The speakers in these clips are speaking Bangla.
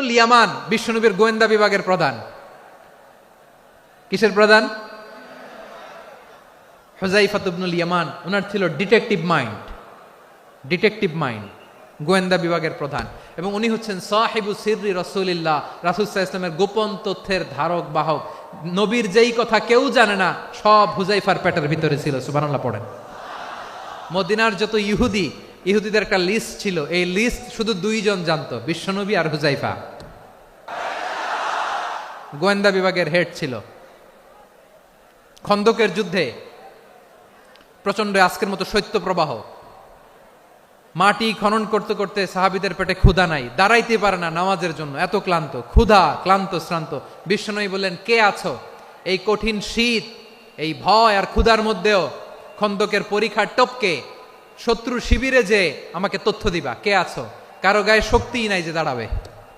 ইবনুল ইয়ামান বিশ্বনবীর গোয়েন্দা বিভাগের প্রধান। কিসের প্রধান? হুজাইফাত ইবনুল ইয়ামান ওনার ছিল ডিটেকটিভ মাইন্ড। ডিটেকটিভ মাইন্ড, গোয়েন্দা বিভাগের প্রধান। এবং উনি হচ্ছেন সাহেবু সিররি রসুলিল্লাহ রাসুলসাহ ইসলামের গোপন তথ্যের ধারক, বাহক। নবীর যেই কথা কেউ জানে না, সব হুজাইফার পেটের ভিতরে ছিল সুবানাল্লাহ পড়েন। মদিনার যত ইহুদি, ইহুদিদের একটা লিস্ট ছিল, এই লিস্ট শুধু দুইজন জানতো বিশ্বনবী আর হুজাইফা গোয়েন্দা বিভাগের হেড ছিল। খন্দকের যুদ্ধে প্রচণ্ড আজকের মতো শৈত্য প্রবাহ মাটি খনন করতে করতে সাহাবিদের পেটে ক্ষুধা নাই। দাঁড়াইতে পারে না নামাজের জন্য। এত ক্লান্ত। ক্ষুধা, ক্লান্ত, শ্রান্ত। বিশ্বনবী বললেন, কে আছো? এই কঠিন শীত, এই ভয় আর ক্ষুধার মধ্যেও খন্দকের পরীক্ষার টপকে। শত্রু শিবিরে যে আমাকে তথ্য দিবা। কে আছো? কারও গায়ে শক্তিই নাই যে দাঁড়াবে।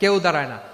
কেউ দাঁড়ায় না।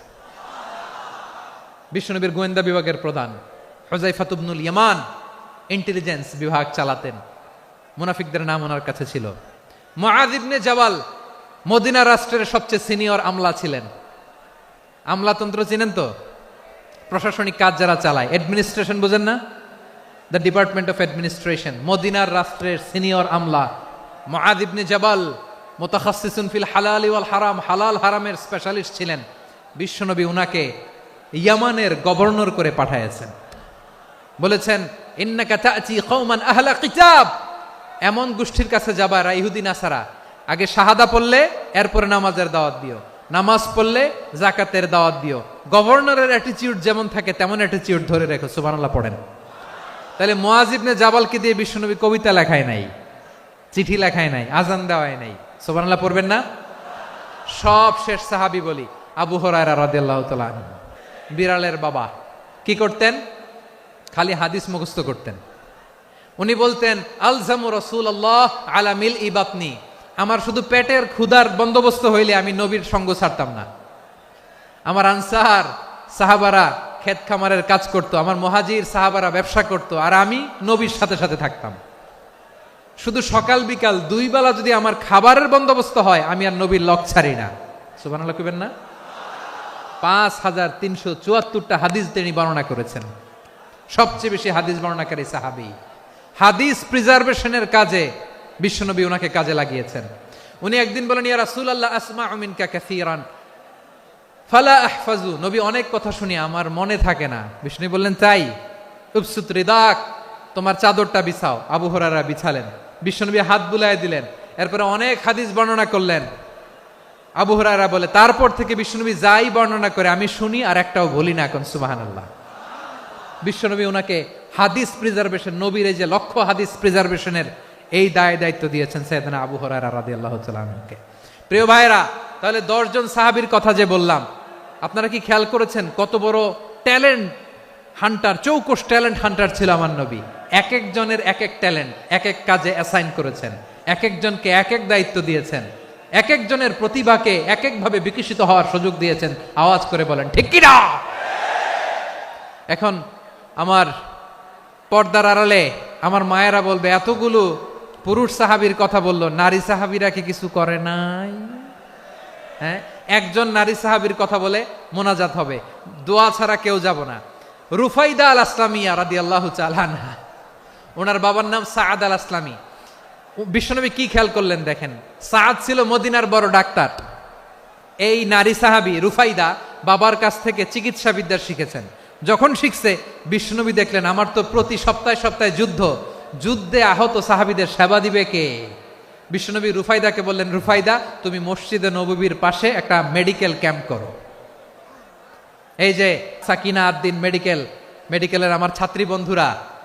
বিশ্বনবীর গোয়েন্দা বিভাগের প্রধান হোজাইফাতুবনুল ইয়ামান ইন্টেলিজেন্স বিভাগ চালাতেন। মুনাফিকদের নাম ওনার কাছে ছিল। ইবনে জাবাল মদিনা রাষ্ট্রের সবচেয়ে সিনিয়র আমলা ছিলেন। আমলাতন্ত্র চিনেন তো? প্রশাসনিক কাজ যারা চালায়, অ্যাডমিনিস্ট্রেশন বোঝেন না? দ্য ডিপার্টমেন্ট অফ অ্যাডমিনিস্ট্রেশন, মদিনার রাষ্ট্রের সিনিয়র আমলা। মুআয ইবনে জাবাল মুতাখাসসিসুন ফিল হালাল ওয়াল হারাম, হালাল হারামের স্পেশালিস্ট ছিলেন। বিশ্বনবী উনাকে ইয়ামানের গভর্নর করে পাঠাইয়াছেন। বলেছেন এমন গোষ্ঠীর কাছে যাবা রা ইহুদি, নাসারা। আগে শাহাদা পড়লে, এরপরে নামাজের দাওয়াত দিও। নামাজ পড়লে জাকাতের দাওয়াত দিও। গভর্নরের অ্যাটিচিউড যেমন থাকে, তেমন অ্যাটিচিউড ধরে রেখো। সুবহানাল্লাহ, পড়েন। তাহলে মুয়াজিবনে জাবালকে দিয়ে বিশ্বনবী কবিতা লেখায় নাই, চিঠি লেখায় নাই আজান দেওয়ায় নাই। সুবহানাল্লাহ, পড়বেন না? সব শেষ সাহাবি বলি, আবু হরায়রা রাদিয়াল্লাহু তাআলা আনহু। বিড়ালের বাবা। কি করতেন? খালি হাদিস মুখস্থ করতেন। উনি বলতেন, আলজামু রসুল আল্লাহ আলা মিল ইবাতনি আমার শুধু পেটের ক্ষুধার বন্দোবস্ত হইলে আমি নবীর সঙ্গ ছাড়তাম না। আমার আনসার সাহাবারা ক্ষেত খামারের কাজ করতো, আমার মহাজির সাহাবারা ব্যবসা করতো, আর আমি নবীর সাথে সাথে থাকতাম। শুধু সকাল বিকাল দুই বেলা যদি আমার খাবারের বন্দোবস্ত হয়, আমি আর নবীর লক ছাড়ি না। সুবহানাল্লাহ কইবেন না? পাঁচ হাজার তিনশো চুয়াত্তরটা হাদিস তিনি বর্ণনা করেছেন। সবচেয়ে বেশি হাদিস বর্ণনাকারী সাহাবি। হাদিস প্রিজার্ভেশনের কাজে বিশ্বনবী ওনাকে কাজে লাগিয়েছেন। উনি একদিন বলেন, ইয়া রাসূলুল্লাহ আসমা মিনকা কাসীরান। ফালা আহফাজু। নবী অনেক কথা শুনি আমার মনে থাকে না। বিষ্ণু বললেন, তাই। উপসুত রিদাক, তোমার চাদরটা বিছাও। আবু হরারা বিছালেন। বিশ্বনবী হাত বুলায় দিলেন। এরপরে অনেক হাদিস বর্ণনা করলেন। আবু হরারা বলে, তারপর থেকে বিশ্বনবী যাই বর্ণনা করে, আমি শুনি আর একটাও বলি না এখন, সুবাহানাল্লাহ। বিশ্বনবী ওনাকে হাদিস প্রিজার্ভেশন নবীর এই যে লক্ষ্য হাদিস প্রিজার্ভেশনের এই দায় দায়িত্ব দিয়েছেন সৈয়দনা আবু হরারা রাদি আল্লাহ তালকে প্রিয় ভাইরা তাহলে দশজন সাহাবীর কথা যে বললাম, আপনারা কি খেয়াল করেছেন কত বড় ট্যালেন্ট হান্টার, চৌকোশ ট্যালেন্ট হান্টার ছিল আমার নবী। এক একজনের এক এক ট্যালেন্ট এক এক কাজে অ্যাসাইন করেছেন এক একজনকে এক এক দায়িত্ব দিয়েছেন। এক একজনের প্রতিভাকে এক একভাবে বিকশিত হওয়ার সুযোগ দিয়েছেন। আওয়াজ করে বলেন, ঠিক কিনা এখন আমার পর্দার আড়ালে আমার মায়েরা বলবে, এতগুলো পুরুষ সাহাবীর কথা বলল, নারী সাহাবীরা কি কিছু করে নাই? হ্যাঁ? একজন নারী সাহাবীর কথা বলে মোনাজাত হবে। দোয়া ছাড়া কেউ যাব না। রুফাইদা আল আসলামিয়া রাদি আল্লাহ চালানহা ওনার বাবার নাম সাদ আল আসলামী বিশ্বনবী কি খেয়াল করলেন দেখেন? সাদ ছিল মদিনার বড় ডাক্তার। এই নারী সাহাবী রুফাইদা বাবার কাছ থেকে চিকিৎসা বিদ্যা শিখেছেন। যখন শিখছে বিষ্ণুনবী দেখলেন, আমার তো প্রতি সপ্তাহে সপ্তাহে যুদ্ধ। যুদ্ধে আহত সাহাবীদের সেবা দিবে কে? বিষ্ণুনবী রুফাইদাকে বললেন, রুফাইদা, তুমি মসজিদে নববীর পাশে একটা মেডিকেল ক্যাম্প করো। এই যে সাকিনা আদ্দিন মেডিকেল, মেডিকেলের আমার ছাত্রী বন্ধুরা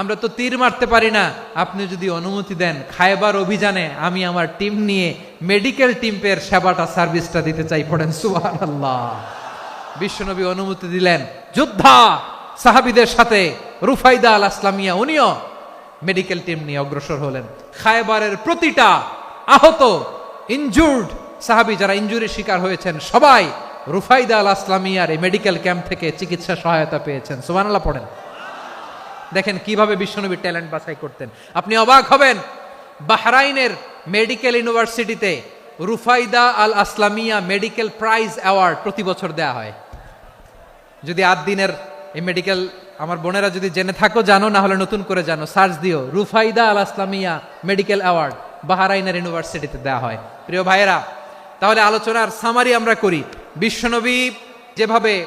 আমরা তো তীর মারতে পারি না। আপনি যদি অনুমতি দেন, খাইবার অভিযানে আমি আমার টিম নিয়ে মেডিকেল টিমের সেবাটা, সার্ভিসটা দিতে চাই পড়েন, সুবহানাল্লাহ। বিশ্বনবী অনুমতি দিলেন, যোদ্ধা সাহাবিদের সাথে রুফাইদা আল আসলামিয়া, উনিও মেডিকেল টিম নিয়ে অগ্রসর হলেন। খায়বারের প্রতিটা আহত ইনজুর্ড সাহাবি যারা ইনজুরির শিকার হয়েছেন, সবাই রুফাইদা আল আসলামিয়ার এই মেডিকেল ক্যাম্প থেকে চিকিৎসা সহায়তা পেয়েছেন। সুবহানাল্লাহ, পড়েন। দেখেন কীভাবে বিশ্বনবী ট্যালেন্ট বাছাই করতেন। আপনি অবাক হবেন, বাহরাইনের মেডিকেল ইউনিভার্সিটিতে Rufaida Al Aslamia medical prize award প্রতি বছর দেয়া হয়। যদি আট দিনের এই মেডিকেল, আমার বোনেরা যদি জেনে থাকো, জানো, না হলে নতুন করে জানো, সার্চ দিও, Rufaida Al Aslamia medical award বাহারাইনের ইউনিভার্সিটিতে দেওয়া হয়। প্রিয় ভাইয়েরা, তাহলে আলোচনার সামারি আমরা করি। বিশ্বনবী যেভাবে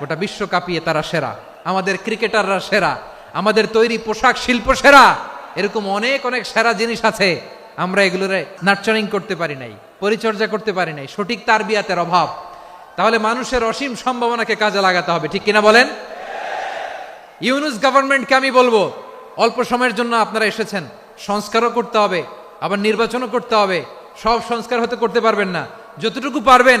গোটা বিশ্ব কাঁপিয়ে তারা সেরা। আমাদের ক্রিকেটাররা সেরা। আমাদের তৈরি পোশাক শিল্প সেরা। এরকম অনেক অনেক সেরা জিনিস আছে। আমরা এগুলোরে নার্চারিং করতে পারি নাই, পরিচর্যা করতে পারি নাই, সঠিক তার বিয়াতের অভাব। তাহলে মানুষের অসীম সম্ভাবনাকে কাজে লাগাতে হবে, ঠিক কিনা বলেন? ইউনুস গভর্নমেন্টকে আমি বলব, অল্প সময়ের জন্য আপনারা এসেছেন, সংস্কারও করতে হবে, আবার নির্বাচনও করতে হবে। সব সংস্কার হতে করতে পারবেন না। যতটুকু পারবেন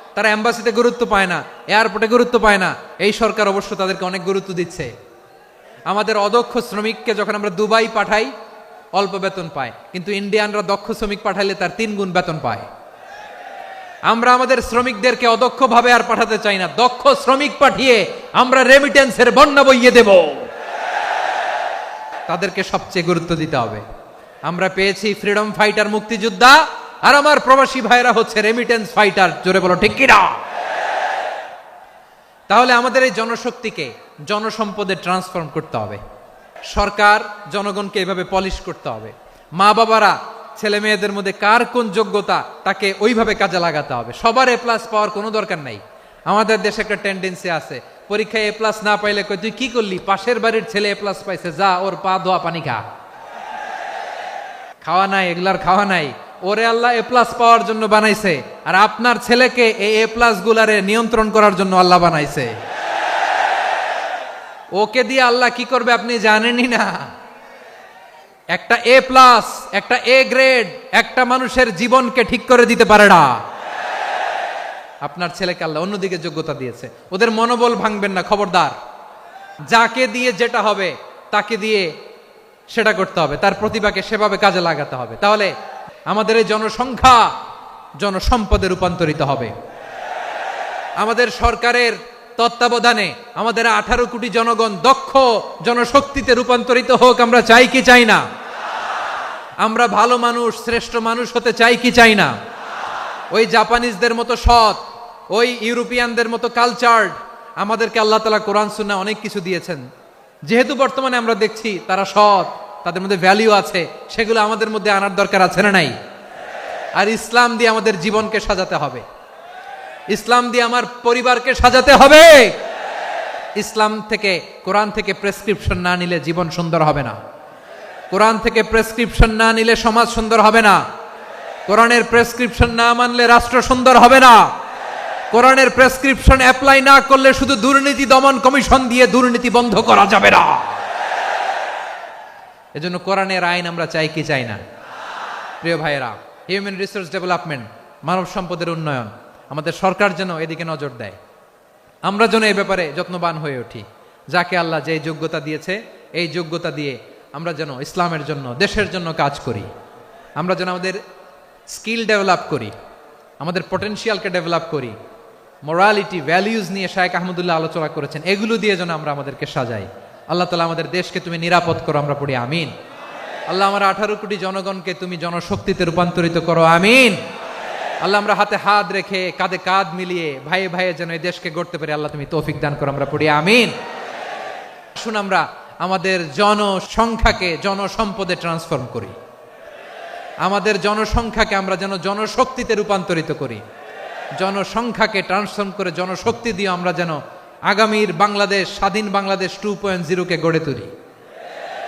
তারা এম্বাসিতে গুরুত্ব পায় না, এয়ারপোর্টে গুরুত্ব পায় না। এই সরকার অবশ্য তাদেরকে অনেক গুরুত্ব দিচ্ছে। আমাদের অদক্ষ শ্রমিককে যখন আমরা দুবাই পাঠাই, অল্প বেতন পায়। কিন্তু ইন্ডিয়ানরা দক্ষ শ্রমিক পাঠাইলে তার তিন গুণ বেতন পায়। আমরা আমাদের শ্রমিকদেরকে অদক্ষভাবে আর পাঠাতে চাই না। দক্ষ শ্রমিক পাঠিয়ে আমরা রেমিটেন্সের বন্যা বইয়ে দেব। তাদেরকে সবচেয়ে গুরুত্ব দিতে হবে। আমরা পেয়েছি ফ্রিডম ফাইটার মুক্তিযোদ্ধা। আর আমার প্রবাসী ভাইরা হচ্ছে রেমিটেন্স ফাইটার জোরে বলো, ঠিক কিনা? তাহলে আমাদের এই জনশক্তিকে জনসম্পদে ট্রান্সফর্ম করতে হবে। সরকার, জনগণকে এভাবে পলিশ করতে হবে। মা বাবারা, ছেলে মেয়েদের মধ্যে কার কোন যোগ্যতা, তাকে ওইভাবে কাজে লাগাতে হবে। সবার এ প্লাস পাওয়ার কোনো দরকার নাই। আমাদের দেশে একটা টেন্ডেন্সি আছে, পরীক্ষায় এ প্লাস না পাইলে কই তুই কি করলি? পাশের বাড়ির ছেলে এ প্লাস পাইছে, যা, ওর পা, ধোয়া, পানি খা। খাওয়া নাই, এগুলার খাওয়া নাই। ওরে আল্লাহ এ প্লাস পাওয়ার জন্য বানাইছে। আর আপনার ছেলেকে এই এ প্লাস গুলারে নিয়ন্ত্রণ করার জন্য আল্লাহ বানাইছে। ওকে দিয়ে আল্লাহ কি করবে আপনি জানেনই না। একটা এ প্লাস একটা এ গ্রেড একটা মানুষের জীবনকে ঠিক করে দিতে পারে না। আপনার ছেলেকে আল্লাহ অন্যদিকে যোগ্যতা দিয়েছে। ওদের মনোবল ভাঙবেন না, খবরদার। যাকে দিয়ে যেটা হবে, তাকে দিয়ে সেটা করতে হবে। তার প্রতিভাকে সেভাবে কাজে লাগাতে হবে। তাহলে আমাদের এই জনসংখ্যা জনসম্পদে রূপান্তরিত হবে। আমাদের সরকারের তত্ত্বাবধানে আমাদের আঠারো কোটি জনগণ দক্ষ জনশক্তিতে রূপান্তরিত হোক, আমরা চাই কি চাই না? আমরা ভালো মানুষ, শ্রেষ্ঠ মানুষ হতে চাই কি চাই না? ওই জাপানিজদের মতো সৎ, ওই ইউরোপিয়ানদের মতো কালচার্ড আমাদেরকে আল্লাহ তালা কোরআন সুন্না অনেক কিছু দিয়েছেন। যেহেতু বর্তমানে আমরা দেখছি তারা সৎ তাদের মধ্যে ভ্যালিউ আছে, সেগুলো আমাদের মধ্যে আনার দরকার আছে না নাই? আর ইসলাম দিয়ে আমাদের জীবনকে সাজাতে হবে। ইসলাম দিয়ে আমার পরিবারকে সাজাতে হবে। ইসলাম থেকে, কোরআন থেকে প্রেসক্রিপশন না নিলে জীবন সুন্দর হবে না। কোরআন থেকে প্রেসক্রিপশন না নিলে সমাজ সুন্দর হবে না। কোরআনের প্রেসক্রিপশন না মানলে রাষ্ট্র সুন্দর হবে না। কোরআনের প্রেসক্রিপশন অ্যাপ্লাই না করলে শুধু দুর্নীতি দমন কমিশন দিয়ে দুর্নীতি বন্ধ করা যাবে না। এজন্য কোরআনের আইন আমরা চাই কি চাই না? প্রিয় ভাইয়েরা হিউম্যান রিসোর্স ডেভেলপমেন্ট মানব সম্পদের উন্নয়ন, আমাদের সরকার যেন এদিকে নজর দেয়। আমরা যেন এই ব্যাপারে যত্নবান হয়ে উঠি। যাকে আল্লাহ যে যোগ্যতা দিয়েছে, এই যোগ্যতা দিয়ে আমরা যেন ইসলামের জন্য, দেশের জন্য কাজ করি। আমরা যেন আমাদের স্কিল ডেভেলপ করি, আমাদের পটেনশিয়ালকে ডেভেলপ করি। মোরালিটি ভ্যালিউজ নিয়ে শায়েক আহমদুল্লাহ আলোচনা করেছেন, এগুলো দিয়ে যেন আমরা আমাদেরকে সাজাই। আল্লাহ তালা আমাদের দেশকে তুমি নিরাপদ করো, আমরা পড়ি আমিন। আল্লাহ আমার আঠারো কোটি জনগণকে তুমি জনশক্তিতে রূপান্তরিত করো, আমিন। আল্লাহ আমরা হাতে হাত রেখে কাঁধে কাঁধ মিলিয়ে ভাইয়ে ভাইয়ে যেন এই দেশকে গড়তে পারি, আল্লাহ তুমি তৌফিক দান করো, আমরা পড়ি আমিন। শুন আমরা আমাদের জনসংখ্যাকে জনসম্পদে ট্রান্সফর্ম করি। আমাদের জনসংখ্যাকে আমরা যেন জনশক্তিতে রূপান্তরিত করি। জনসংখ্যাকে ট্রান্সফর্ম করে জনশক্তি দিয়ে আমরা যেন আগামীর বাংলাদেশ, স্বাধীন বাংলাদেশ টু পয়েন্ট জিরোকে গড়ে তুলি।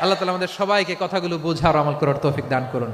আল্লাহ তালা আমাদের সবাইকে কথাগুলো বোঝার আমল করার তৌফিক দান করুন।